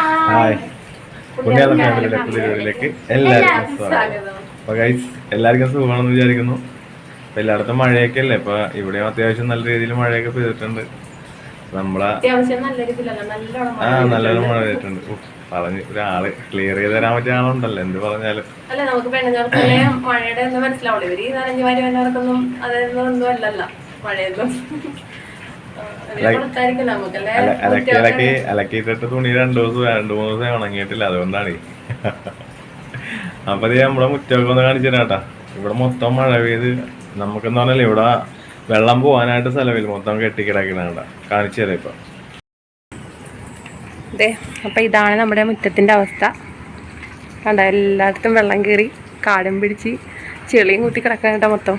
Hi. പുണ്യാള ഫാമിലിയുടെ പുതിയൊരുവിലേക്ക് എല്ലാവർക്കും സ്വാഗതം. അപ്പൊ ഗൈസ് എല്ലാവർക്കും സുഖമാണെന്ന് വിചാരിക്കുന്നു. അപ്പൊ എല്ലായിടത്തും മഴയൊക്കെ അല്ലേ ഇപ്പൊ ഇവിടെയും അത്യാവശ്യം നല്ല രീതിയിൽ മഴയൊക്കെ പെയ്തിട്ടുണ്ട്. നമ്മളെ ആ നല്ലൊരു മഴ പെയ്തിട്ടുണ്ട്. പറഞ്ഞു ഒരാൾ ക്ലിയർ ചെയ്ത് തരാൻ പറ്റിയ ആളുണ്ടല്ലോ എന്ത് പറഞ്ഞാലും. അല്ല നമുക്ക് പെണ്ണുങ്ങൾക്കല്ലേ മഴയുടെ ഒന്ന് മനസ്സിലാവുള്ളൂ ഇവർ ഈ നനഞ്ഞു വരുന്നവർക്കൊന്നും അതൊന്നും ഒന്നും അല്ലല്ലോ മഴയൊന്നും. അലക്കി അലക്കി അലക്കിയിട്ടിട്ട് തുണി രണ്ടു ദിവസം രണ്ടു മൂന്ന് ദിവസം ഉണങ്ങിയിട്ടില്ല അതുകൊണ്ടാണ്. അപ്പൊ ഇത് നമ്മളെ മുറ്റമൊക്കെ ഒന്ന് കാണിച്ചു തരാട്ടാ. ഇവിടെ മൊത്തം മഴ പെയ്ത് നമുക്കെന്ന് പറഞ്ഞാൽ ഇവിടെ വെള്ളം പോകാനായിട്ട് സ്ഥലമില്ല. മൊത്തം കെട്ടിക്കിടക്കണ കേട്ടാ കാണിച്ചു തരാം ഇപ്പൊ. അതെ അപ്പം ഇതാണ് നമ്മുടെ മുറ്റത്തിന്റെ അവസ്ഥ. കണ്ട എല്ലായിടത്തും വെള്ളം കയറി കാടും പിടിച്ച് ചെളിയും കൂട്ടി കിടക്കാൻ കേട്ടോ മൊത്തം.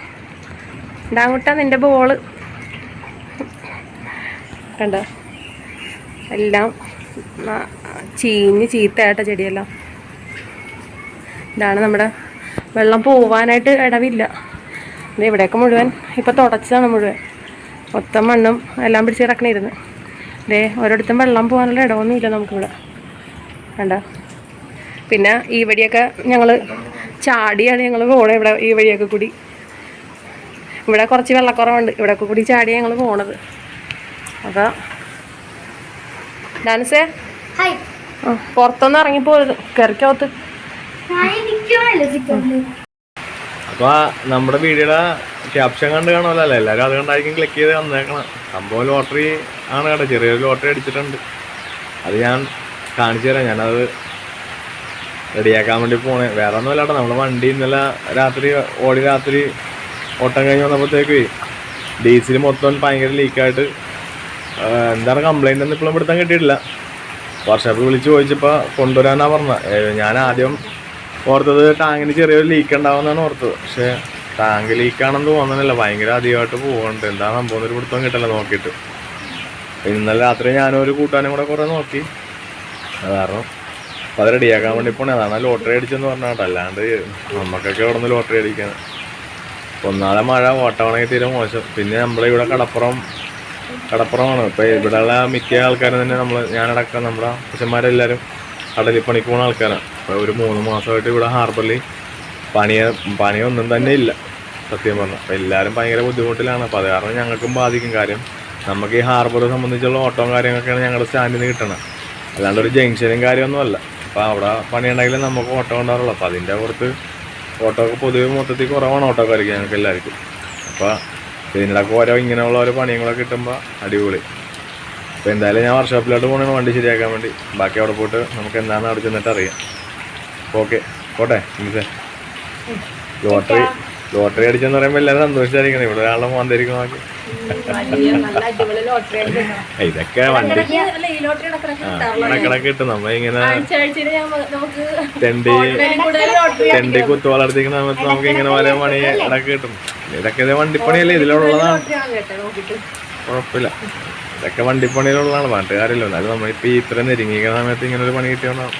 ഇതാ നിന്റെ ബോൾ. കണ്ട. എല്ലാം ചീഞ്ഞ് ചീത്തയായിട്ട ചെടിയെല്ലാം. ഇതാണ് നമ്മുടെ വെള്ളം പോവാനായിട്ട് ഇടവില്ല. ഇത് ഇവിടെയൊക്കെ മുഴുവൻ ഇപ്പം തുടച്ചതാണ് മുഴുവൻ. മൊത്തം മണ്ണും എല്ലാം പിടിച്ച് കിടക്കണിരുന്ന്. ഇതേ ഓരോരുത്തും വെള്ളം പോകാനുള്ള ഇടമൊന്നുമില്ല നമുക്കിവിടെ. വേണ്ട പിന്നെ ഈ വഴിയൊക്കെ ഞങ്ങൾ ചാടിയാണ് ഞങ്ങൾ പോണത് ഇവിടെ ഈ വഴിയൊക്കെ കൂടി. ഇവിടെ കുറച്ച് വെള്ളക്കുറവുണ്ട്. ഇവിടെയൊക്കെ കൂടി ചാടിയാണ് ഞങ്ങൾ പോണത്. അപ്പോൾ ഡാൻസേ പുറത്തൊന്നും ഞാൻ ഇരിക്കുവാണല്ലോ അപ്പൊ നമ്മുടെ വീഡിയോയുടെ ക്യാപ്ഷൻ കണ്ട് കാണുമല്ലോ. അല്ലേ എല്ലാവരും അത് കണ്ടായിരിക്കും ക്ലിക്ക് ചെയ്ത് വന്നേക്കണം. സംഭവം ലോട്ടറി ആണ് കേട്ടോ. ചെറിയൊരു ലോട്ടറി അടിച്ചിട്ടുണ്ട്. അത് ഞാൻ കാണിച്ചു തരാം. ഞാനത് റെഡിയാക്കാൻ വേണ്ടി പോണേ. വേറെ ഒന്നും അല്ലാട്ടോ. നമ്മുടെ വണ്ടി ഇന്നലെ രാത്രി ഓടി രാത്രി ഓട്ടം കഴിഞ്ഞ് വന്നപ്പോഴത്തേക്ക് ഡീസൽ മൊത്തം ഭയങ്കര ലീക്കായിട്ട് എന്താണ് കംപ്ലൈന്റ് ഒന്നും ഇപ്പോഴും പിടുത്തം കിട്ടിയിട്ടില്ല. വർഷോപ്പ് വിളിച്ച് ചോദിച്ചപ്പോൾ കൊണ്ടുവരാനാ പറഞ്ഞത്. ഞാൻ ആദ്യം ഓർത്തത് ടാങ്കിന് ചെറിയൊരു ലീക്ക് ഉണ്ടാവുമെന്നാണ് ഓർത്തത്. പക്ഷേ ടാങ്ക് ലീക്കാണെന്ന് തോന്നുന്നില്ല ഭയങ്കര അധികമായിട്ട് പോകുന്നുണ്ട് എന്താ സംഭവം ഒരു പിടുത്തം കിട്ടില്ല നോക്കിയിട്ട്. ഇന്നലെ രാത്രി ഞാനൊരു കൂട്ടാനും കൂടെ കുറേ നോക്കി. കാരണം അപ്പോൾ അത് റെഡിയാക്കാൻ വേണ്ടി പോണേ. അതാണ് ലോട്ടറി അടിച്ചെന്ന് പറഞ്ഞാൽ അല്ലാണ്ട് നമുക്കൊക്കെ ഇവിടെ നിന്ന് ലോട്ടറി അടിക്കാൻ? ഒന്നാളെ മഴ ഓട്ടമാണെങ്കിൽ തീരെ മോശം. പിന്നെ നമ്മളിവിടെ കടപ്പുറം കടപ്പുറമാണ്. ഇപ്പോൾ ഇവിടെയുള്ള മിക്ക ആൾക്കാരും തന്നെ നമ്മൾ ഞാനടക്കം നമ്മുടെ അച്ഛന്മാരെല്ലാവരും കടലിൽ പണിക്ക് പോകുന്ന ആൾക്കാരാണ്. അപ്പോൾ ഒരു മൂന്ന് മാസമായിട്ട് ഇവിടെ ഹാർബറിൽ പണിയ പണിയൊന്നും തന്നെ ഇല്ല സത്യം പറഞ്ഞാൽ അപ്പോൾ എല്ലാവരും ഭയങ്കര ബുദ്ധിമുട്ടിലാണ്. അപ്പോൾ അത് കാരണം ഞങ്ങൾക്കും ബാധിക്കും കാര്യം. നമുക്ക് ഈ ഹാർബർ സംബന്ധിച്ചുള്ള ഓട്ടവും കാര്യങ്ങളൊക്കെയാണ് ഞങ്ങളുടെ സ്റ്റാൻഡിൽ നിന്ന് കിട്ടണം. അല്ലാണ്ട് ഒരു ജംഗ്ഷനും കാര്യമൊന്നുമല്ല അപ്പോൾ അവിടെ പണിയുണ്ടെങ്കിൽ നമുക്ക് ഓട്ടോ ഉണ്ടാവുള്ളൂ. അപ്പോൾ അതിന്റെ പുറത്ത് ഓട്ടോ ഒക്കെ പൊതുവെ മൊത്തത്തിൽ കുറവാണ് ഓട്ടോക്കാർക്ക് ഞങ്ങൾക്ക് എല്ലാവർക്കും അപ്പോൾ ഇതിനിടയ്ക്ക് ഓരോ ഇങ്ങനെയുള്ള ഓരോ പണികളൊക്കെ കിട്ടുമ്പോൾ അടിപൊളി. അപ്പോൾ എന്തായാലും ഞാൻ വർക്ക്ഷോപ്പിലോട്ട് പോകണം വണ്ടി ശരിയാക്കാൻ വേണ്ടി. ബാക്കി അവിടെ പോയിട്ട് നമുക്ക് എന്താണെന്ന് അവിടെ ചെന്നിട്ട് അറിയാം. ഓക്കെ. പോട്ടെ ഇനിസേ ലോട്ടറി. ലോട്ടറി അടിച്ചെന്ന് പറയുമ്പോൾ എല്ലാവരും സന്തോഷിച്ചായിരിക്കണം. ഇവിടെ ഒരാളെ നോക്കി. ലോട്ടറി ഇതൊക്കെ വണ്ടി കണക്കിടക്ക് കിട്ടും. നമ്മ ഇങ്ങനെ തെണ്ടി തെണ്ടി കുത്തുവളർത്തിക്കുന്ന സമയത്ത് നമുക്ക് ഇങ്ങനെ പല പണി ഇടയ്ക്ക് കിട്ടും. ഇതൊക്കെ ഇത് വണ്ടിപ്പണിയല്ലേ? ഇതിലുള്ളതാണ്. കുഴപ്പമില്ല. ഇതൊക്കെ വണ്ടിപ്പണിയിലുള്ളതാണ്. പാട്ടുകാരില്ല എന്നാലും നമ്മളിപ്പോൾ ഈ ഇത്ര നെരുങ്ങിക്കുന്ന സമയത്ത് ഇങ്ങനെ ഒരു പണി കിട്ടിയോണ്ടാവും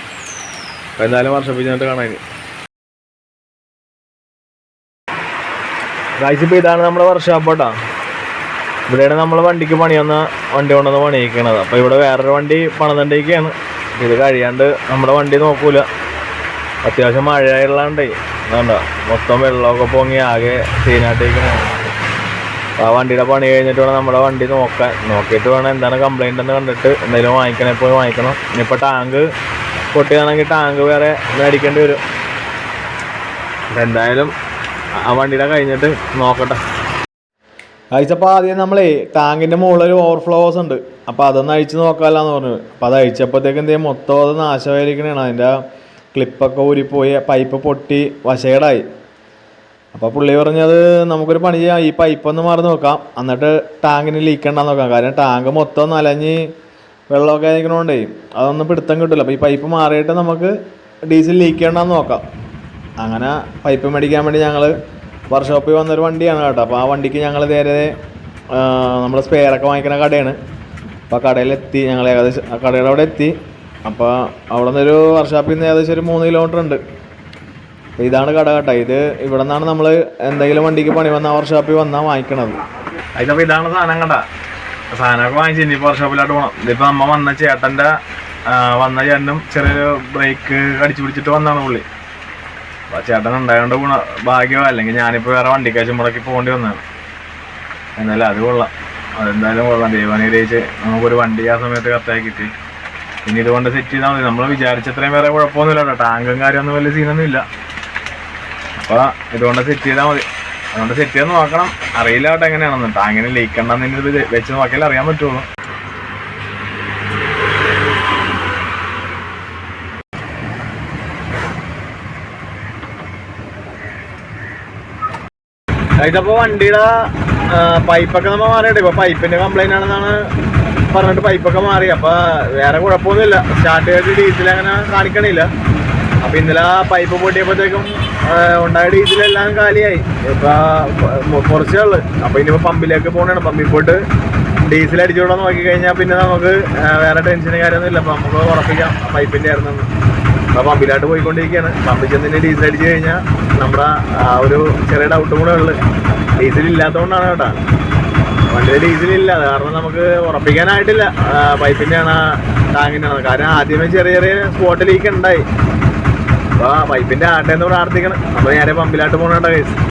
അപ്പോൾ എന്തായാലും വർഷപ്പിച്ചിട്ട് കാണാൻ ഇപ്പോൾ ഇതാണ് നമ്മുടെ വർക്ക്ഷോപ്പ് കേട്ടോ ഇവിടെയാണ് നമ്മൾ വണ്ടിക്ക് പണി വന്ന വണ്ടി കൊണ്ടുവന്ന് പണിയിക്കണത്. അപ്പോൾ ഇവിടെ വേറൊരു വണ്ടി പണിതണ്ടിരിക്കുകയാണ് ഇത് കഴിയാണ്ട് നമ്മുടെ വണ്ടി നോക്കൂല. അത്യാവശ്യം മഴയുള്ളതുകൊണ്ടേ വേണ്ട മൊത്തം വെള്ളമൊക്കെ പൊങ്ങി ആകെ സീനായിട്ടിരിക്കണേ ആ വണ്ടിയുടെ പണി കഴിഞ്ഞിട്ട് വേണം നമ്മുടെ വണ്ടി നോക്കാൻ. നോക്കിയിട്ട് വേണം എന്താണ് കംപ്ലൈന്റ് എന്ന് കണ്ടിട്ട് എന്തെങ്കിലും വാങ്ങിക്കണേ പോയി വാങ്ങിക്കണം. ഇനിയിപ്പോൾ ടാങ്ക് പൊട്ടിയാണെങ്കിൽ ടാങ്ക് വേറെ മേടിക്കേണ്ടി വരും. എന്തായാലും ആ വണ്ടിയുടെ കഴിഞ്ഞിട്ട് നോക്കട്ടെ. അയച്ചപ്പോൾ ആദ്യം നമ്മളേ ടാങ്കിന്റെ മുകളിൽ ഒരു ഓവർഫ്ലോസ് ഉണ്ട്. അപ്പോൾ അതൊന്ന് അഴിച്ച് നോക്കാമല്ലോ പറഞ്ഞു. അപ്പോൾ അത് അഴിച്ചപ്പോഴത്തേക്ക് എന്ത് മൊത്തം അത് നാശമായിരിക്കണേണ് അതിന്റെ ക്ലിപ്പൊക്കെ ഊരിപ്പോയി പൈപ്പ് പൊട്ടി വശകേടായി അപ്പോൾ പുള്ളി പറഞ്ഞത് നമുക്കൊരു പണി ചെയ്യാം. ഈ പൈപ്പ് ഒന്ന് മാറി നോക്കാം. എന്നിട്ട് ടാങ്കിന് ലീക്ക് ഉണ്ടെന്ന് നോക്കാം. കാരണം ടാങ്ക് മൊത്തം നലഞ്ഞ് വെള്ളമൊക്കെ ആയിരിക്കണോണ്ടേ അതൊന്നും പിടുത്തം കിട്ടില്ല അപ്പോൾ ഈ പൈപ്പ് മാറിയിട്ട് നമുക്ക് ഡീസൽ ലീക്ക് ചെയ്യണ്ടാന്ന് നോക്കാം. അങ്ങനെ പൈപ്പ് മേടിക്കാൻ വേണ്ടി ഞങ്ങൾ വർക്ക്ഷോപ്പിൽ വന്നൊരു വണ്ടിയാണ് കേട്ടോ. അപ്പോൾ ആ വണ്ടിക്ക് ഞങ്ങൾ നേരെ നമ്മൾ സ്പെയറൊക്കെ വാങ്ങിക്കുന്ന കടയാണ്. അപ്പോൾ കടയിലെത്തി ഞങ്ങൾ ഏകദേശം കടയുടെ അവിടെ എത്തി. അപ്പോൾ അവിടെ നിന്നൊരു വർക്ക്ഷോപ്പിൽ നിന്ന് ഏകദേശം ഒരു മൂന്ന് കിലോമീറ്റർ ഉണ്ട്. അപ്പോൾ ഇതാണ് കട കേട്ടോ. ഇത് ഇവിടെ നിന്നാണ് നമ്മൾ എന്തെങ്കിലും വണ്ടിക്ക് പണി വന്നാൽ വർക്ക്ഷോപ്പിൽ വന്നാൽ വാങ്ങിക്കണത്. അതിപ്പോൾ ഇതാണ് സാധനം കണ്ട. സാധനമൊക്കെ വാങ്ങിച്ച് ഇനിയിപ്പോൾ വർക്ക്ഷോപ്പിലോട്ട് പോകണം ഇതിപ്പോൾ നമ്മൾ വന്ന ചേട്ടന്റെ വന്ന ചേട്ടനും ചെറിയൊരു ബ്രേക്ക് അടിച്ചു പിടിച്ചിട്ട് വന്നാണ് പുള്ളി. അപ്പൊ ചേട്ടൻ ഉണ്ടായതുകൊണ്ട് ഗുണ ഭാഗ്യമോ അല്ലെങ്കിൽ ഞാനിപ്പോൾ വേറെ വണ്ടിക്കാശ് മുടക്കി പോകേണ്ടി വന്നതാണ്. എന്നാലും അത് കൊള്ളാം. അതെന്തായാലും കൊള്ളാം. ദൈവം അനുഗ്രഹിച്ച് നമുക്കൊരു വണ്ടി ആ സമയത്ത് കറക്റ്റായി കിട്ടി. പിന്നെ ഇതുകൊണ്ട് സെറ്റ് ചെയ്താൽ മതി. നമ്മൾ വിചാരിച്ചത്രയും വേറെ കുഴപ്പമൊന്നുമില്ല കേട്ടോ. ടാങ്കും കാര്യമൊന്നും വലിയ സീനൊന്നും ഇല്ല അപ്പോൾ ഇതുകൊണ്ട് സെറ്റ് ചെയ്താൽ മതി. അതുകൊണ്ട് സെറ്റ് ചെയ്ത് നോക്കണം. അറിയില്ല കേട്ടോ എങ്ങനെയാണെന്ന്. ടാങ്കിന് ലീക്ക് ഉണ്ടെന്ന് ഇത് വെച്ച് നോക്കിയാലേ അറിയാൻ പറ്റുള്ളൂ. ഇതപ്പോ വണ്ടിയുടെ പൈപ്പൊക്കെ നമ്മ മാറിയിട്ട് ഇപ്പൊ പൈപ്പിന്റെ കംപ്ലൈന്റ് ആണെന്നാണ് പറഞ്ഞിട്ട് പൈപ്പൊക്കെ മാറി. അപ്പൊ വേറെ കുഴപ്പമൊന്നുമില്ല. സ്റ്റാർട്ട് ചെയ്തിട്ട് ഡീസൽ അങ്ങനെ കാണിക്കണില്ല. അപ്പൊ ഇന്നലെ പൈപ്പ് പൊട്ടിയപ്പോഴത്തേക്കും ഉണ്ടായ ഡീസലെല്ലാം കാലിയായി. ഇപ്പൊ കുറച്ചേ ഉള്ളു. അപ്പൊ ഇനിയിപ്പോ പമ്പിലേക്ക് പോകണാണ് പമ്പിൽ പോയിട്ട് ഡീസൽ അടിച്ചുകൂടെ നോക്കി കഴിഞ്ഞാൽ പിന്നെ നമുക്ക് വേറെ ടെൻഷനും കാര്യമൊന്നും ഇല്ല. അപ്പൊ നമുക്ക് ഉറപ്പിക്കാം. പൈപ്പിന്റെ ആയിരുന്നു അപ്പൊ പമ്പിലായിട്ട് പോയിക്കൊണ്ടിരിക്കുകയാണ്. പമ്പിൽ ചെന്നിട്ട് ഡീസൽ അടിച്ചു കഴിഞ്ഞാൽ നമ്മുടെ ആ ഒരു ചെറിയ ഡൗട്ടും കൂടെ ഉള്ളു. ഡീസൽ ഇല്ലാത്തതുകൊണ്ടാണ് കേട്ടോ. വണ്ടിയിൽ ഡീസൽ ഇല്ല. കാരണം നമുക്ക് ഉറപ്പിക്കാനായിട്ടില്ല. പൈപ്പിന്റെ ആണ് ടാങ്കിന്റെ ആണ് കാരണം ആദ്യമേ ചെറിയ ചെറിയ സ്പോട്ട് ലീക്ക് ഉണ്ടായി. അപ്പൊ ആ പൈപ്പിന്റെ ആട്ടെന്ന് പ്രാർത്ഥിക്കണം. നമ്മൾ നേരെ പമ്പിലായിട്ട് പോകണ കേസ്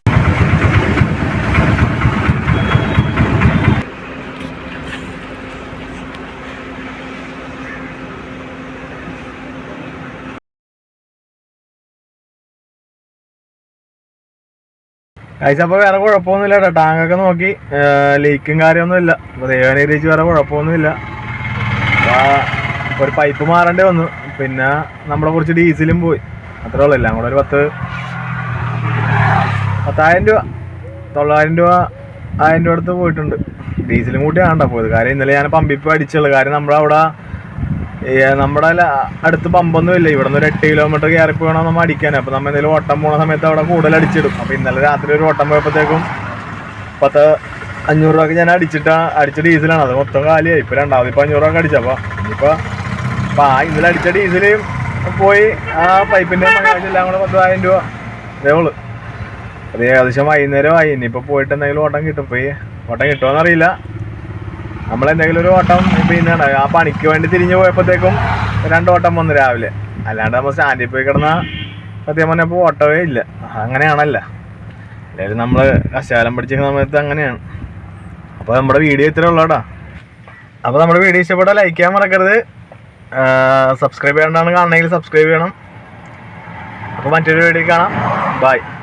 കഴിച്ച അപ്പോൾ വേറെ കുഴപ്പമൊന്നുമില്ല കേട്ടോ ടാങ്കൊക്കെ നോക്കി. ലീക്കും കാര്യമൊന്നുമില്ല അപ്പോൾ ദൈവനീകരിച്ച് വേറെ കുഴപ്പമൊന്നുമില്ല. ഒരു പൈപ്പ് മാറേണ്ടി വന്നു. പിന്നെ നമ്മളെ കുറച്ച് ഡീസലും പോയി. അത്രേ ഉള്ളൂ. എല്ലാം കൂടെ ഒരു പത്ത് പത്തായിരം രൂപ തൊള്ളായിരം രൂപ ആയിരം രൂപ അടുത്ത് പോയിട്ടുണ്ട്. ഡീസലും കൂട്ടി ആണ്ടാ പോയത് കാര്യം ഇന്നലെ ഞാൻ പമ്പിപ്പ് അടിച്ചുള്ളൂ. കാര്യം നമ്മളവിടെ നമ്മുടെ അടുത്ത് പമ്പൊന്നും ഇല്ല. ഇവിടെ നിന്ന് ഒരു എട്ട് കിലോമീറ്റർ കയറി പോകണം നമ്മൾ അടിക്കാൻ അപ്പോൾ നമ്മൾ എന്തെങ്കിലും ഓട്ടം പോണ സമയത്ത് അവിടെ കൂടുതൽ അടിച്ചിടും. അപ്പോൾ ഇന്നലെ രാത്രി ഒരു ഓട്ടം പോയപ്പോഴത്തേക്കും പത്ത് അഞ്ഞൂറ് രൂപക്ക് ഞാൻ അടിച്ചിട്ട് അടിച്ച ഡീസലാണ്. അത് മൊത്തം കാലിയായി. ഇപ്പോൾ രണ്ടാമത് ഇപ്പോൾ അഞ്ഞൂറ് രൂപ അടിച്ചപ്പോൾ ഇനിയിപ്പോൾ അപ്പോൾ ആ ഇന്നലെ അടിച്ച ഡീസലും പോയി. ആ പൈപ്പിന്റെ എല്ലാം കൂടെ പത്തായിരം രൂപ. അതേ ഉള്ളു. അത് ഏകദേശം വൈകുന്നേരമായി. ഇനിയിപ്പോൾ പോയിട്ട് എന്തെങ്കിലും ഓട്ടം കിട്ടും. പോയി ഓട്ടം കിട്ടുമോ അറിയില്ല നമ്മൾ എന്തെങ്കിലും ഒരു ഓട്ടം പിന്നെ ആ പണിക്ക് വേണ്ടി തിരിഞ്ഞു പോയപ്പോഴത്തേക്കും രണ്ട് ഓട്ടം വന്നു രാവിലെ. അല്ലാണ്ട് നമ്മൾ സ്റ്റാൻഡിൽ പോയി കിടന്ന സത്യം പറഞ്ഞപ്പോൾ ഓട്ടമേ ഇല്ല. അങ്ങനെയാണല്ല. അല്ലെങ്കിൽ നമ്മൾ കശാലം പഠിച്ചിരിക്കുന്ന സമയത്ത് അങ്ങനെയാണ്. അപ്പോൾ നമ്മുടെ വീഡിയോ ഇത്രേ ഉള്ളൂ കേട്ടോ. അപ്പോൾ നമ്മുടെ വീഡിയോ ഇഷ്ടപ്പെട്ടാൽ ലൈക്ക് ചെയ്യാൻ മറക്കരുത്. സബ്സ്ക്രൈബ് ചെയ്യേണ്ടതാണ് കാണണമെങ്കിൽ സബ്സ്ക്രൈബ് ചെയ്യണം. അപ്പോൾ മറ്റൊരു വീഡിയോ കാണാം. ബൈ